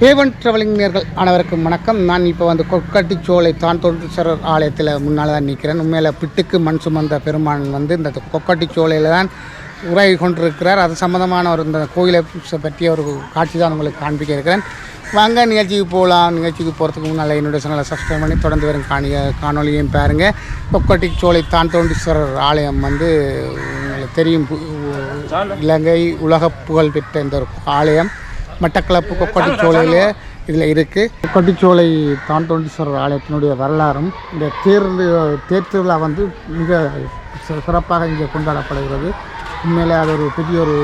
A1 travelling நேர்கள் அனைவருக்கும் வணக்கம். நான் இப்போ வந்து கொக்கட்டிச்சோலை தான் தோன்றீஸ்வரர் ஆலயத்தில் முன்னால் தான் நிற்கிறேன் உண்மையில் பிட்டுக்கு மண் சுமந்த பெருமான் வந்து இந்த கொக்கட்டிச்சோலையில் தான் உரை கொண்டிருக்கிறார். அது சம்மந்தமான ஒரு இந்த கோயிலை பற்றிய ஒரு காட்சி தான் உங்களுக்கு காண்பிக்க இருக்கிறேன். வாங்க நிகழ்ச்சிக்கு போகலாம். நிகழ்ச்சிக்கு போகிறதுக்கு முன்னால் என்னுடைய சேனலை சப்ஸ்கிரைப் பண்ணி தொடர்ந்து வரும் காணிய காணொலியும் பாருங்கள் கொக்கட்டிச்சோலை தான் தோன்றீஸ்வரர் ஆலயம் வந்து உங்களுக்கு தெரியும். பு- இலங்கை உலக புகழ் பெற்ற இந்த ஒரு ஆலயம். மட்டக்களப்பு கொக்கட்டிச்சோலையிலே இதில் இருக்குது கொக்கட்டிச்சோலை தான் தோண்டீஸ்வரர் ஆலயத்தினுடைய வரலாறும் இந்த தேர் தேர் திருவிழா வந்து மிக சி- சிறப்பாக இங்கே கொண்டாடப்படுகிறது. உண்மையிலே அது ஒரு பெரிய ஒரு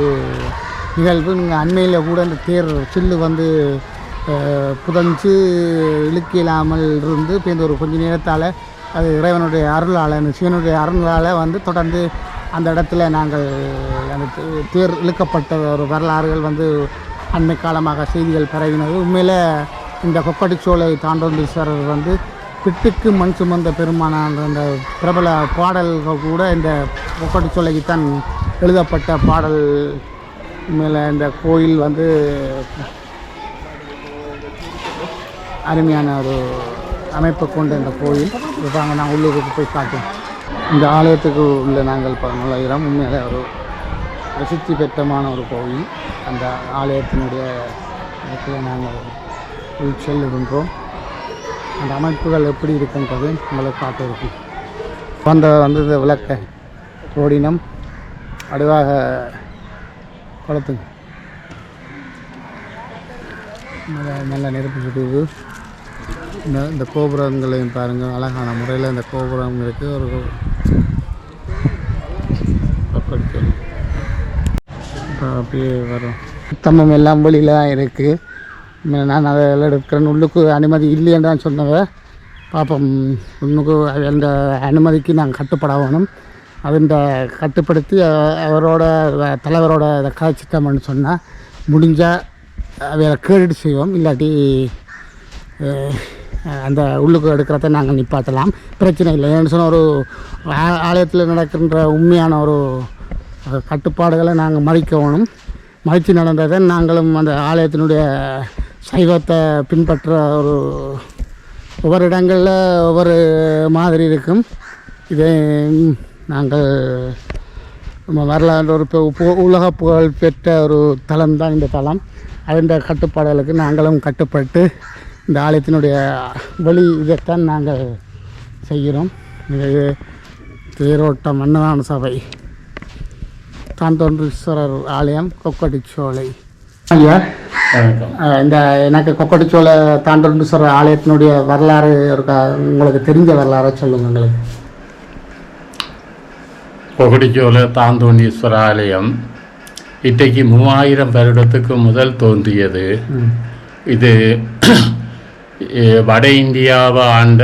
நிகழ்வு. நீங்கள் அண்மையில் கூட இந்த தேர் சில்லு வந்து புதஞ்சு இழுக்க இல்லாமல் இருந்து இப்போ இந்த ஒரு கொஞ்ச நேரத்தால் அது இறைவனுடைய அருளால் அந்த சிவனுடைய அருளால் வந்து தொடர்ந்து அந்த இடத்துல நாங்கள் அந்த தே- தேர் இழுக்கப்பட்ட ஒரு வரலாறுகள் வந்து அண்மை காலமாக செய்திகள் பரவினது. உண்மையில் இந்த கொக்கட்டிச்சோலை தாண்டோந்தீஸ்வரர் வந்து பிட்டுக்கு மண் சுமந்த பெருமானான்ற அந்த பிரபல பாடல்கள் கூட இந்த கொக்கட்டிச்சோலைக்கு தான் எழுதப்பட்ட பாடல். உண்மையில் இந்த கோயில் வந்து அருமையான ஒரு அமைப்பை கொண்ட இந்த கோயில். இப்போ நான் உள்ளூருக்கு போய் காட்டுவோம் இந்த ஆலயத்துக்கு உள்ள நாங்கள் ப- நுழைகிறோம் உண்மையிலே ஒரு பிரசித்தி பெற்றமான ஒரு கோவில். அந்த ஆலயத்தினுடைய இடத்துல நாங்கள் உள் செல்லுகின்றோம். அந்த அமைப்புகள் எப்படி இருக்குன்றது உங்களுக்கு காட்ட வந்த வந்து இந்த விளக்க. ஓடினம் அடுவாக குளத்துங்க. நல்ல நெருப்பு சுட்டுது இந்த இந்த கோபுரங்களையும் பாருங்கள் அழகான முறையில் இந்த கோபுரம் இருக்குது ஒரு கோ- கொக்கடிச்சல். இப்போ அப்படியே வரும். சுத்தமம் எல்லாம் வெளியில் தான் இருக்குது நான் அதை எல்லாம் எடுக்கிறேன் உள்ளுக்கு அனுமதி இல்லைன்னு தான் சொன்னவ. பார்ப்போம் உள்ளுக்கு அந்த அனுமதிக்கு நாங்கள் கட்டுப்படணும் அதுண்ட கட்டுப்படுத்தி அவரோட தலைவரோட இதை காய்ச்சிட்டோம்னு சொன்னால் முடிஞ்சால் வேறு கேடு செய்வோம். இல்லாட்டி அந்த உள்ளுக்கு எடுக்கிறத நாங்கள் நிப்பாட்டலாம். பிரச்சனை இல்லை ஏன்னு சொன்னால் ஒரு ஆ- ஆலயத்தில் நடக்கின்ற உண்மையான ஒரு கட்டுப்பாடுகளை நாங்கள் மதிக்கணும் மதித்து நடந்ததை நாங்களும் அந்த ஆலயத்தினுடைய சைவத்தை பின்பற்ற ஒரு ஒவ்வொரு இடங்களில் ஒவ்வொரு மாதிரி இருக்கும். இதை நாங்கள் நம்ம வரலாறு ஒரு பு- உலக புகழ் பெற்ற ஒரு தலம் தான் இந்த தலம். அதன் கட்டுப்பாடுகளுக்கு நாங்களும் கட்டுப்பட்டு இந்த ஆலயத்தினுடைய வழி இதைத்தான் நாங்கள் செய்கிறோம். இது தேரோட்டம் அன்னதான சபை. தாந்தோன்றீஸ்வரர் ஆலயம் கொக்கட்டிச்சோலை ஐயா இந்த எனக்கு கொக்கட்டிச்சோலை தாண்டோன்றீஸ்வரர் ஆலயத்தினுடைய வரலாறு இருக்கா? உங்களுக்கு தெரிஞ்ச வரலாறை சொல்லுங்கள் எங்களுக்கு. கொகடிச்சோல தாந்தோண்டீஸ்வர ஆலயம் இன்றைக்கு மூவாயிரம் வருடத்துக்கு முதல் தோன்றியது. இது வட இந்தியாவை ஆண்ட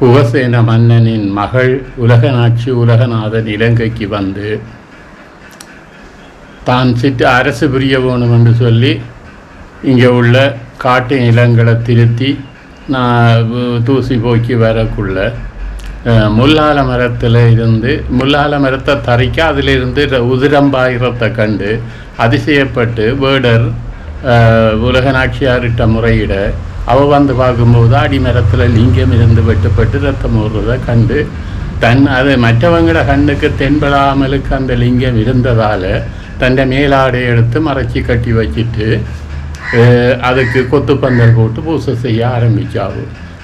குகசேன மன்னனின் மகள் உலகநாட்சி உலகநாதன் இலங்கைக்கு வந்து தான் சிட்டு அரசு புரிய வேணும் என்று சொல்லி இங்கே உள்ள காட்டு நிலங்களை திருத்தி நான் தூசி போக்கி வரக்குள்ள முல்லால மரத்தில் இருந்து முல்லால மரத்தை தரைக்க அதிலிருந்து உதிரம்பாயிரத்தை கண்டு அதிசயப்பட்டு வேடர் உலக நாட்சியாரிட்ட முறையிட அவ வந்து பார்க்கும்போது அடிமரத்தில் லிங்கம் இருந்து வெட்டுப்பட்டு ரத்தம் ஓடுறதை கண்டு தன் அது மற்றவங்களோட கண்ணுக்கு தென்படாமலுக்கு அந்த லிங்கம் இருந்ததால் தன்னை மேலாடை எடுத்து மறைச்சி கட்டி வச்சிட்டு அதுக்கு கொத்துப்பந்தல் போட்டு பூசை செய்ய ஆரம்பிச்சாவு.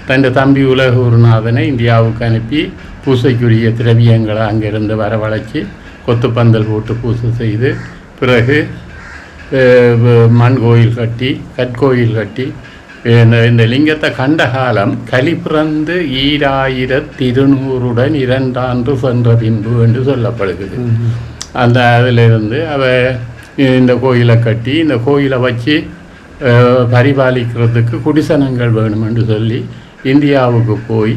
தன் தம்பி உலக குருநாதனை இந்தியாவுக்கு அனுப்பி பூசைக்குரிய திரவியங்களை அங்கிருந்து வரவழைச்சி கொத்துப்பந்தல் போட்டு பூசை செய்து பிறகு மண் கோயில் கட்டி கற்கோயில் கட்டி இந்த இந்த லிங்கத்தை கண்ட காலம் கலி பிறந்து ஈராயிரத்திருநூறுடன் இரண்டாண்டு சென்ற பின்பு என்று சொல்லப்படுகிறது. அந்த அதிலிருந்து அவ இந்த கோயிலை கட்டி இந்த கோயிலை வச்சு பரிபாலிக்கிறதுக்கு குடிசனங்கள் வேணும் என்று சொல்லி இந்தியாவுக்கு போய்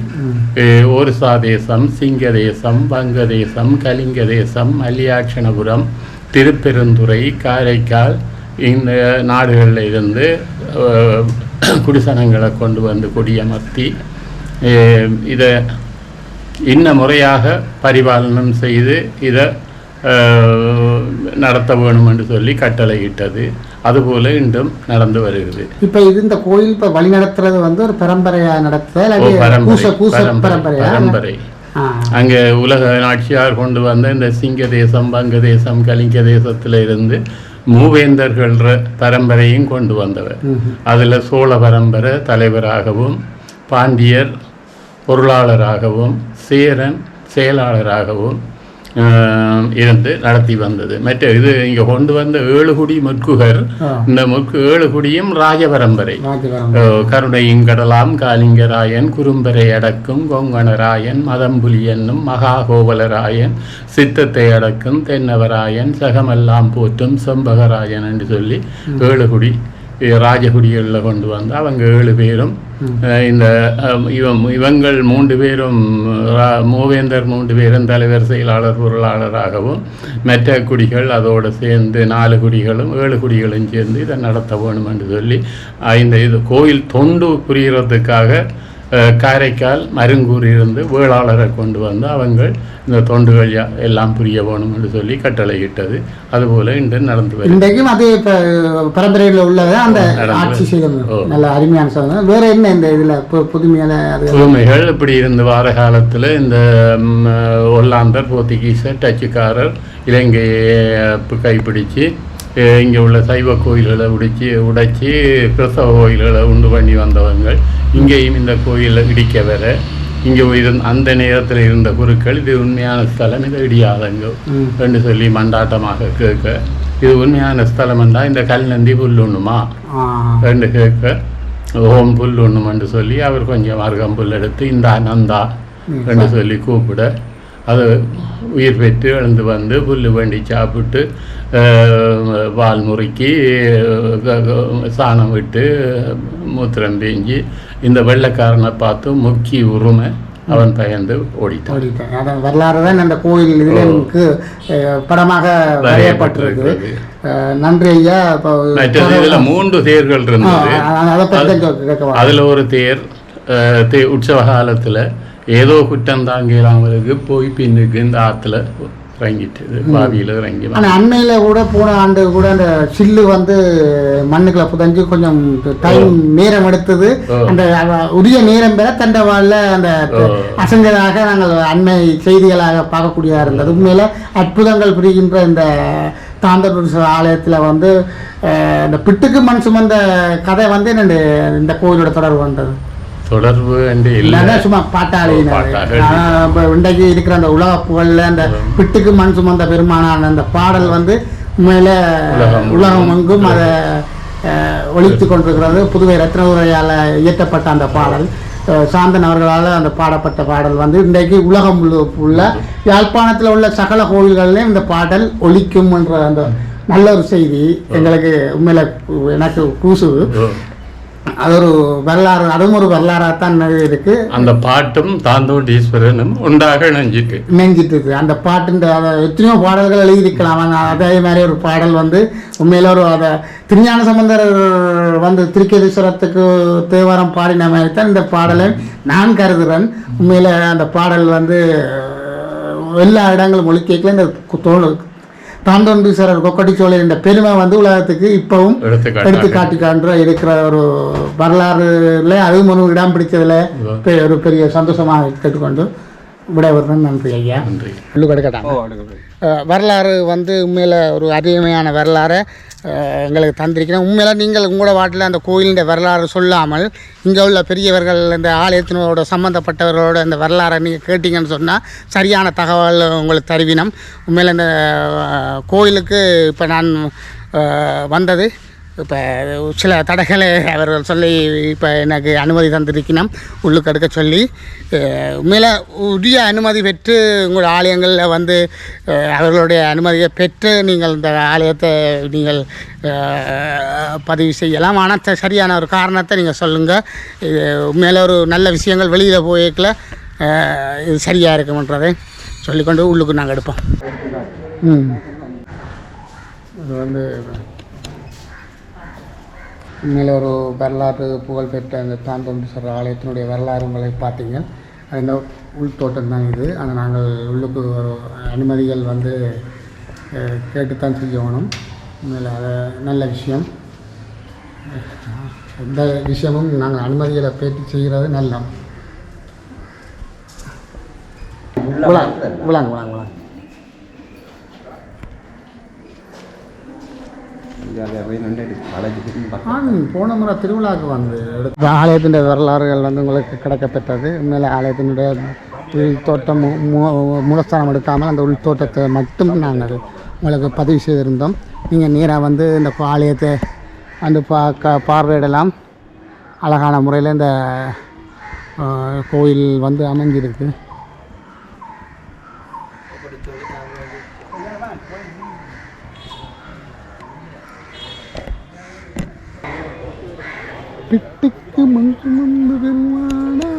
ஒரிசா தேசம் சிங்க தேசம் வங்க தேசம் கலிங்க தேசம் மல்லியாட்சணபுரம் திருப்பெருந்துறை காரைக்கால் இந்த நாடுகளில் இருந்து குடிசனங்களை கொண்டு வந்து குடியமர்த்தி இதை இன்ன முறையாக பரிபாலனம் செய்து இதை நடத்த வேணும் என்று சொல்லி கட்டளையிட்டது. அதுபோல இன்றும் நடந்து வருகிறது. இப்போ இது இந்த கோயில் இப்போ வழி நடத்துறது வந்து ஒரு பரம்பரையா இல்லாட்டி பரம்பரை, அங்கே உலக நாட்சியார் கொண்டு வந்த இந்த சிங்க தேசம் பங்க தேசம் கலிங்க தேசத்துல இருந்து மூவேந்தர்கள்ற பரம்பரையும் கொண்டு வந்தவர். அதில் சோழ பரம்பரை தலைவராகவும் பாண்டியர் பொருளாளராகவும் சேரன் செயலாளராகவும் இருந்து நடத்தி வந்தது. மற்ற இது இங்கே கொண்டு வந்த ஏழுகுடி முற்குகர். இந்த முற்கு ஏழுகுடியும் ராஜ பரம்பரை ராஜபரம் அஹ் கருணையும் கடலாம் காலிங்கராயன் குறும்பரை அடக்கும் கொங்கணராயன் மதம்புலி என்னும் மகாகோவலராயன் சித்தத்தை அடக்கும் தென்னவராயன் சகமெல்லாம் போற்றும் செம்பகராயன் என்று சொல்லி ஏழுகுடி ராஜகுடிகளில் கொண்டு வந்து அவங்க ஏழு பேரும் இந்த இவன் இவங்கள் மூன்று பேரும் மூவேந்தர் மூன்று பேரும் தலைவர் செயலாளர் பொருளாளராகவும் மற்ற குடிகள் அதோடு சேர்ந்து நாலு குடிகளும் ஏழு குடிகளும் சேர்ந்து இதை நடத்த வேணும் என்று சொல்லி இந்த இது கோயில் தொண்டு புரிகிறதுக்காக காரைக்கால் மருங்கூரிலிருந்து வேளாளரை கொண்டு வந்து அவங்க இந்த தொண்டுகள் எல்லாம் புரிய வேணும் என்று சொல்லி கட்டளையிட்டது. அதுபோல இன்று நடந்து வருகிறது. இன்றைக்கும் அது இப்போ பரம்பரையில் உள்ளது அந்த ஆட்சி செய்த. நல்ல அருமையான சாதனம் வேற என்ன இந்த இதில் புதுமையான புதுமைகள் இப்படி இருந்து வார காலத்தில் இந்த ஒல்லாந்தர் போர்த்துகீசர் டச்சுக்காரர் இலங்கையை கைப்பிடிச்சு இங்கே உள்ள சைவ கோயில்களை உடைச்சி உடைச்சி கிறிஸ்தவ கோயில்களை உண்டு பண்ணி வந்தவங்க. இங்கேயும் இந்த கோயிலை இடிக்க வர இங்கே இருந்த அந்த நேரத்தில் இருந்த குருக்கள் இது உண்மையான ஸ்தலம் இதை இடியாதங்க. என்று சொல்லி மண்டாட்டமாக கேட்க இது உண்மையான ஸ்தலம் என்றால் இந்த கல் நந்தி புல்லுண்ணுமா ரெண்டு கேட்க ஓம் புல் ஒன்றுமென்று சொல்லி அவர் கொஞ்சம் அருகம்புல் எடுத்து இந்த நந்தா. என்று சொல்லி கூப்பிட அது உயிர் பெற்று எழுந்து வந்து புல் வேண்டி சாப்பிட்டு வால் முறுக்கி சாணம் விட்டு மூத்திரம் பேஞ்சி இந்த வெள்ளைக்காரனை பார்த்து முக்கி உருமை அவன் பயந்து அதான் வரலாறு தான் அந்த கோயில் இதில் எனக்கு படமாக வரையப்பட்டிருக்கு. நன்றி ஐயா. இதுல மூன்று தேர்கள் இருந்தது. அதுல ஒரு தேர் தே உற்சவ காலத்துல ஏதோ குற்றம் தாங்கிலாமலுக்கு போய் பின்னுக்கு இந்த ஆத்துல இறங்கிட்டு பாவியில இறங்கி. ஆனால் அண்மையில் கூட போன ஆண்டு கூட அந்த சில்லு வந்து மண்ணுக்குள்ள புதஞ்சு கொஞ்சம் டைம் நேரம் எடுத்தது. அந்த உரிய நேரம் பெற தண்டவாளில் அந்த. அசஞ்சதாக நாங்கள் அண்மை செய்திகளாக பார்க்கக்கூடியதாக இருந்தது உண்மையில அற்புதங்கள் புரிகின்ற இந்த தாந்தபுரீஸ்வரர் ஆலயத்தில் வந்து இந்த பிட்டுக்கு மண் சுமந்த கதை வந்து இந்த கோயிலோட தொடர்பு வந்தது தொடர்பு என்று இல்லை. சும்மா பாட்டாளி. இன்றைக்கு இருக்கிற அந்த உலக புகழ்ல அந்த பிட்டுக்கு மண் சுமந்த பெருமானான அந்த பாடல் வந்து உண்மையில உலகம் எங்கும் அதை ஒழித்து கொண்டிருக்கிறது. புதுவை ரத்னதுரையால் இயற்றப்பட்ட அந்த பாடல். சாந்தன் அவர்களால் அந்த பாடப்பட்ட பாடல் வந்து இன்றைக்கு உலகம் உள்ள யாழ்ப்பாணத்தில் உள்ள சகல கோவில்கள்லையும் இந்த பாடல் ஒழிக்கும் என்ற அந்த நல்ல ஒரு செய்தி. எங்களுக்கு உண்மையில எனக்கு கூசுது ஓ. அது ஒரு வரலாறு அதுவும் ஒரு வரலாறாக தான் இருக்கு. அந்த பாட்டும் தாந்தோண்டீஸ்வரனும் உண்டாக இணைஞ்சிட்டு நெஞ்சிட்டு இருக்கு அந்த பாட்டுன்ற அதை எத்தனையோ பாடல்கள் எழுதியிருக்கலாம். அதே மாதிரி ஒரு பாடல் வந்து உண்மையில ஒரு அதை திருஞான சம்பந்தர் வந்து திருக்கேதீஸ்வரத்துக்கு தேவாரம் பாடின மாதிரி தான் இந்த பாடலை நான் கருதுகிறேன் உண்மையில அந்த பாடல் வந்து எல்லா இடங்களும் ஒழிக்கல இந்த கு- தோணு தாந்தோண்டீஸ்வரர் கொக்கட்டிச்சோலை என்ற பெருமை வந்து உலகத்துக்கு இப்பவும் எடுத்துக்காட்டாக எடுத்து காட்டிக்கான்ற இருக்கிற ஒரு வரலாறுல அதுவும் ஒரு இடம் பிடிச்சதுல ஒரு பெரிய சந்தோஷமாக கேட்டுக்கொண்டு விடைபெறுறேன் நன்றி ஐயா. நன்றி. வரலாறு வந்து உண்மையில் ஒரு அருமையான வரலாறை எங்களுக்கு தந்திருக்கிறேன். உண்மையில் நீங்கள் உங்களோட வாட்டில் அந்த கோயிலின் வரலாறு சொல்லாமல் இங்கே உள்ள பெரியவர்கள் இந்த ஆலயத்தினோட சம்மந்தப்பட்டவர்களோட இந்த வரலாறை நீங்கள் கேட்டிங்கன்னு சொன்னால் சரியான தகவல் உங்களுக்கு தருவினம். உண்மையில் இந்த கோயிலுக்கு இப்போ நான் வந்தது. இப்போ சில தடைகளை அவர்கள் சொல்லி இப்போ எனக்கு அனுமதி தந்திருக்கணும் உள்ளுக்கு எடுக்க சொல்லி. உண்மையில உரிய அனுமதி பெற்று உங்கள் ஆலயங்களில் வந்து அவர்களுடைய அனுமதியை பெற்று நீங்கள் இந்த ஆலயத்தை நீங்கள் பதிவு செய்யலாம். ஆனால் சரியான ஒரு காரணத்தை நீங்கள் சொல்லுங்கள் இது உண்மையில ஒரு நல்ல விஷயங்கள் வெளியில் போய்க்கல இது சரியாக இருக்கும்ன்றதை சொல்லிக்கொண்டு உள்ளுக்கு நாங்கள் எடுப்போம். ம். இது வந்து உண்மையில் ஒரு வரலாறு புகழ்பெற்ற அந்த தாந்தோண்டீஸ்வரர் ஆலயத்தினுடைய வரலாறு உங்களை பார்த்தீங்க. அது இந்த உள் தோட்டம் தான் இது. ஆனால் நாங்கள் உள்ளுக்கு அனுமதிகள் வந்து கேட்டுத்தான் செய்யணும். உண்மையில் அது நல்ல விஷயம். எந்த விஷயமும் நாங்கள் அனுமதிகளை பேட்டி செய்கிறது நல்ல விளாங்க விளாங்க விளாங்க போன முறை திருவிழாவுக்கு வந்து எடுத்த ஆலயத்தின் வரலாறுகள் வந்து உங்களுக்கு கிடைக்கப்பெற்றது. உண்மையில ஆலயத்தினுடைய உள் தோட்டம் மு- மூலஸ்தானம் எடுக்காமல் அந்த உள் தோட்டத்தை மட்டும் நாங்கள் உங்களுக்கு பதிவு செய்திருந்தோம். நீங்கள் நேராக வந்து இந்த ஆலயத்தை அந்த பா க பார்வையிடலாம். அழகான முறையில் இந்த கோயில் வந்து அமைஞ்சிருக்கு. பிட்டுக்கு மஞ்சு மந்து பெருமானா